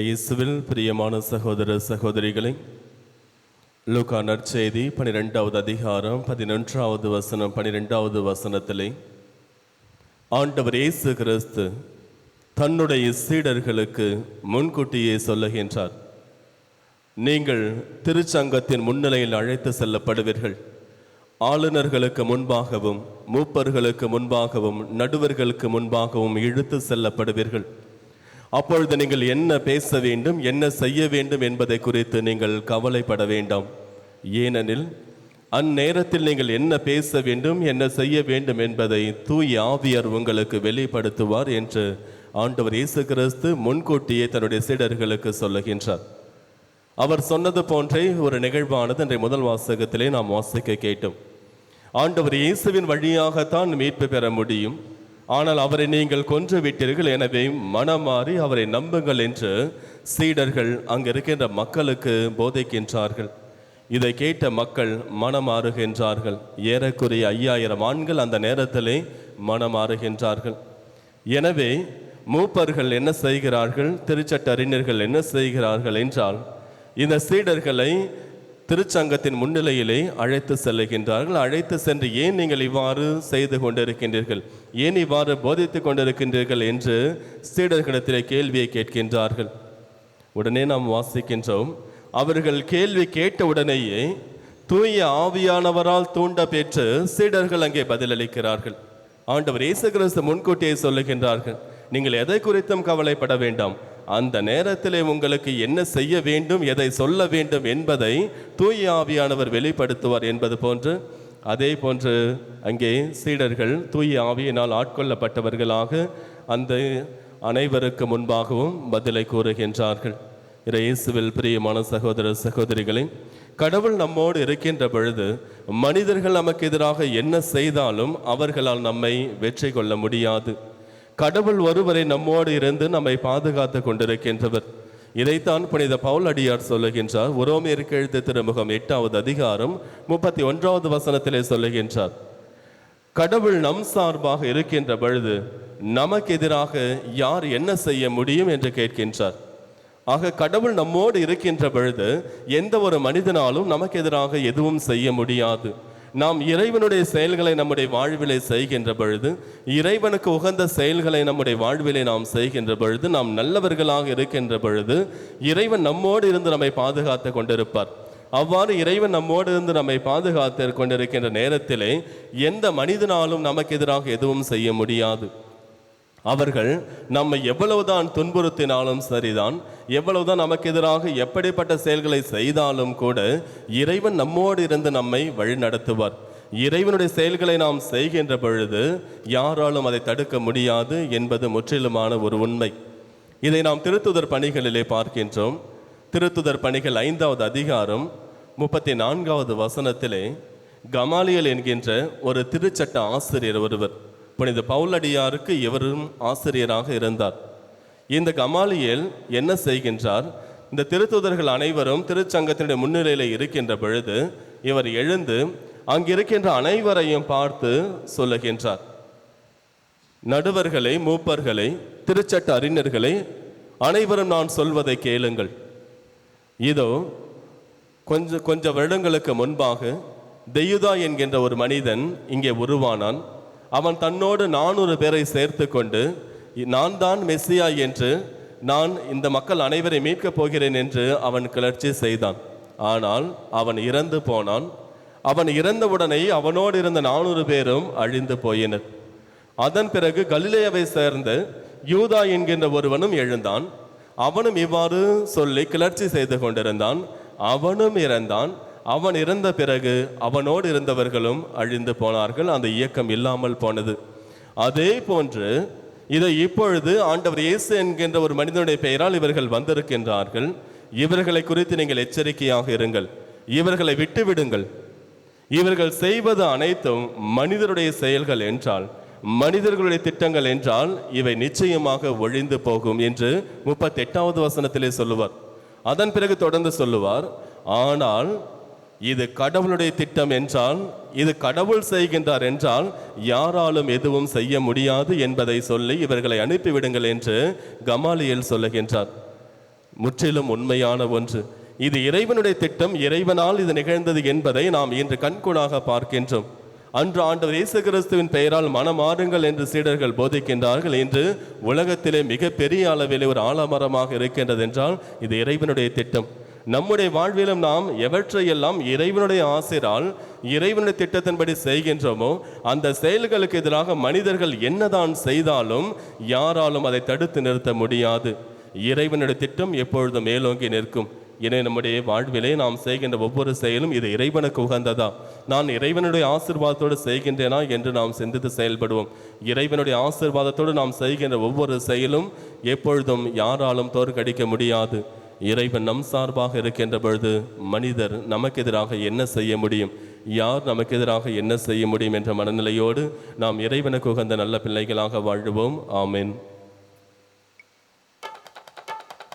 இயேசுவில் பிரியமான சகோதர சகோதரிகளை லுகா நற்செய்தி பனிரெண்டாவது அதிகாரம் பதினொன்றாவது வசனம் பனிரெண்டாவது வசனத்திலே ஆண்டவர் இயேசு கிறிஸ்து தன்னுடைய சீடர்களுக்கு முன்கூட்டியே சொல்லுகின்றார் நீங்கள் திருச்சங்கத்தின் முன்னிலையில் அழைத்து செல்லப்படுவீர்கள். ஆளுநர்களுக்கு முன்பாகவும் மூப்பர்களுக்கு முன்பாகவும் நடுவர்களுக்கு முன்பாகவும் இழுத்து செல்லப்படுவீர்கள். அப்பொழுது நீங்கள் என்ன பேச வேண்டும் என்ன செய்ய வேண்டும் என்பதை குறித்து நீங்கள் கவலைப்பட வேண்டாம். ஏனெனில் அந்நேரத்தில் நீங்கள் என்ன பேச வேண்டும் என்ன செய்ய வேண்டும் என்பதை தூய ஆவியர் உங்களுக்கு வெளிப்படுத்துவார் என்று ஆண்டவர் இயேசு கிறிஸ்து முன்கூட்டியே தன்னுடைய சீடர்களுக்கு சொல்லுகின்றார். அவர் சொன்னது போன்றே ஒரு நிகழ்வானது இன்றைய முதல் வாசகத்திலே நாம் வாசிக்க கேட்டோம். ஆண்டவர் இயேசுவின் வழியாகத்தான் மீட்பு பெற முடியும். ஆனால் அவரை நீங்கள் கொன்று விட்டீர்கள் எனவே மனம் மாறி அவரை நம்புங்கள் என்று சீடர்கள் அங்கு இருக்கின்ற மக்களுக்கு போதிக்கின்றார்கள். இதை கேட்ட மக்கள் மனமாறுகின்றார்கள். ஏறக்குறைய ஐயாயிரம் ஆண்கள் அந்த நேரத்திலே மனமாறுகின்றார்கள். எனவே மூப்பர்கள் என்ன செய்கிறார்கள்? திருச்சட்ட அறிஞர்கள் என்ன செய்கிறார்கள் என்றால் இந்த சீடர்களை திருச்சங்கத்தின் முன்னிலையிலே அழைத்து செல்லுகின்றார்கள். அழைத்து சென்று ஏன் நீங்கள் இவ்வாறு செய்து கொண்டிருக்கின்றீர்கள்? ஏன் இவ்வாறு போதித்து கொண்டிருக்கின்றீர்கள் என்று சீடர்களிடத்திலே கேள்வியை கேட்கின்றார்கள். உடனே நாம் வாசிக்கின்றோம். அவர்கள் கேள்வி கேட்ட உடனேயே தூய ஆவியானவரால் தூண்ட பெற்று சீடர்கள் அங்கே பதிலளிக்கிறார்கள். ஆண்டவர் இயேசு கிறிஸ்து முன்கூட்டியே சொல்லுகின்றார்கள். நீங்கள் எதை குறித்தும் கவலைப்பட வேண்டாம். அந்த நேரத்திலே உங்களுக்கு என்ன செய்ய வேண்டும் எதை சொல்ல வேண்டும் என்பதை தூய ஆவியானவர் வெளிப்படுத்துவார் என்பது போன்று அதே போன்று அங்கே சீடர்கள் தூய ஆவியினால் ஆட்கொள்ளப்பட்டவர்களாக அந்த அனைவருக்கு முன்பாகவும் பதிலை கூறுகின்றார்கள். இயேசுவில் பிரியமான சகோதர சகோதரிகளே கடவுள் நம்மோடு இருக்கின்ற பொழுது மனிதர்கள் நமக்கு எதிராக என்ன செய்தாலும் அவர்களால் நம்மை வெற்றி கொள்ள முடியாது. கடவுள் ஒருவரை நம்மோடு இருந்து நம்மை பாதுகாத்து கொண்டிருக்கின்றவர். இதைத்தான் புனித பவுல் அடியார் சொல்லுகின்றார். உரோமியருக்கு எழுத்து திருமுகம் எட்டாவது அதிகாரம் முப்பத்தி ஒன்றாவது வசனத்திலே சொல்லுகின்றார். கடவுள் நம் சார்பாக இருக்கின்ற பொழுது நமக்கு எதிராக யார் என்ன செய்ய முடியும் என்று கேட்கின்றார். ஆக கடவுள் நம்மோடு இருக்கின்ற பொழுது எந்த ஒரு மனிதனாலும் நமக்கு எதிராக எதுவும் செய்ய முடியாது. நாம் இறைவனுடைய செயல்களை நம்முடைய வாழ்விலே செய்கின்ற பொழுது இறைவனுக்கு உகந்த செயல்களை நம்முடைய வாழ்விலே நாம் செய்கின்ற பொழுது நாம் நல்லவர்களாக இருக்கின்ற பொழுது இறைவன் நம்மோடு இருந்து நம்மை பாதுகாத்து கொண்டிருப்பார். அவ்வாறு இறைவன் நம்மோடு இருந்து நம்மை பாதுகாத்து கொண்டிருக்கின்ற நேரத்திலே எந்த மனிதனாலும் நமக்கு எதிராக எதுவும் செய்ய முடியாது. அவர்கள் நம்மை எவ்வளவுதான் துன்புறுத்தினாலும் சரிதான் எவ்வளவுதான் நமக்கு எதிராக எப்படிப்பட்ட செயல்களை செய்தாலும் கூட இறைவன் நம்மோடு இருந்து நம்மை வழிநடத்துவார் இறைவனுடைய செயல்களை நாம் செய்கின்ற பொழுது யாராலும் அதை தடுக்க முடியாது என்பது முற்றிலுமான ஒரு உண்மை. இதை நாம் திருத்துதர் பணிகளிலே பார்க்கின்றோம். திருத்துதர் பணிகள் ஐந்தாவது அதிகாரம் முப்பத்தி நான்காவது வசனத்திலே கமாலியல் என்கின்ற ஒரு திருச்சட்ட ஆசிரியர் ஒருவர் புனித பவுலடியாருக்கு இவரும் ஆசிரியராக இருந்தார். இந்த கமாலியல் என்ன செய்கின்றார்? இந்த திருத்தூதர்கள் அனைவரும் திருச்சங்கத்தினுடைய முன்னிலையில் இருக்கின்ற பொழுது இவர் எழுந்து அங்கிருக்கின்ற அனைவரையும் பார்த்து சொல்லுகின்றார். நடுவர்களை மூப்பர்களை திருச்சட்ட அறிஞர்களை அனைவரும் நான் சொல்வதை கேளுங்கள். இதோ கொஞ்சம் கொஞ்ச வருடங்களுக்கு முன்பாக தெய்யுதா என்கின்ற ஒரு மனிதன் இங்கே உருவானான். அவன் தன்னோடு நானூறு பேரை சேர்த்து கொண்டு நான் தான் மெஸ்ஸியா என்று நான் இந்த மக்கள் அனைவரை மீட்கப் போகிறேன் என்று அவன் கிளர்ச்சி செய்தான். ஆனால் அவன் இறந்து போனான். அவன் இறந்தவுடனே அவனோடு இருந்த நானூறு பேரும் அழிந்து போயினர். அதன் பிறகு கலிலேயாவை சேர்ந்த யூதா என்கின்ற ஒருவனும் எழுந்தான். அவனும் இவ்வாறு சொல்லி கிளர்ச்சி செய்து கொண்டிருந்தான். அவனும் இறந்தான். அவன் இறந்த பிறகு அவனோடு இருந்தவர்களும் அழிந்து போனார்கள். அந்த இயக்கம் இல்லாமல் போனது. அதே போன்று இதை இப்பொழுது ஆண்டவர் இயேசு என்கின்ற ஒரு மனிதனுடைய பெயரால் இவர்கள் வந்திருக்கின்றார்கள். இவர்களை குறித்து நீங்கள் எச்சரிக்கையாக இருங்கள். இவர்களை விட்டுவிடுங்கள். இவர்கள் செய்வது அனைத்தும் மனிதருடைய செயல்கள் என்றால் மனிதர்களுடைய திட்டங்கள் என்றால் இவை நிச்சயமாக ஒழிந்து போகும் என்று முப்பத்தெட்டாவது வசனத்திலே சொல்லுவார். அதன் பிறகு தொடர்ந்து சொல்லுவார் ஆனால் இது கடவுளுடைய திட்டம் என்றால் இது கடவுள் செய்கின்றார் என்றால் யாராலும் எதுவும் செய்ய முடியாது என்பதை சொல்லி இவர்களை அனுப்பிவிடுங்கள் என்று கமாலியல் சொல்லுகின்றார். முற்றிலும் உண்மையான ஒன்று. இது இறைவனுடைய திட்டம் இறைவனால் இது நிகழ்ந்தது என்பதை நாம் இன்று கண்கூடாக பார்க்கின்றோம். அன்று ஆண்டவர் இயேசு கிறிஸ்துவின் பெயரால் மனமாறுங்கள் என்று சீடர்கள் போதிக்கின்றார்கள். இன்று உலகத்திலே மிக பெரிய அளவிலே ஒரு ஆலமரமாக இருக்கின்றது என்றால் இது இறைவனுடைய திட்டம். நம்முடைய வாழ்விலும் நாம் எவற்றையெல்லாம் இறைவனுடைய ஆசிரால் இறைவனுடைய திட்டத்தின்படி செய்கின்றோமோ அந்த செயல்களுக்கு எதிராக மனிதர்கள் என்னதான் செய்தாலும் யாராலும் அதை தடுத்து நிறுத்த முடியாது. இறைவனுடைய திட்டம் எப்பொழுதும் மேலோங்கி நிற்கும்? எனவே நம்முடைய வாழ்விலே நாம் செய்கின்ற ஒவ்வொரு செயலும் இது இறைவனுக்கு உகந்ததா? நான் இறைவனுடைய ஆசிர்வாதத்தோடு செய்கின்றேனா என்று நாம் சிந்தித்து செயல்படுவோம். இறைவனுடைய ஆசிர்வாதத்தோடு நாம் செய்கின்ற ஒவ்வொரு செயலும் எப்பொழுதும் யாராலும் தோற்கடிக்க முடியாது. இறைவன் நம் சார்பாக இருக்கின்ற பொழுது மனிதர் நமக்கு எதிராக என்ன செய்ய முடியும்? யார் நமக்கு எதிராக என்ன செய்ய முடியும் என்ற மனநிலையோடு நாம் இறைவனுக்கு உகந்த நல்ல பிள்ளைகளாக வாழ்வோம். ஆமென்.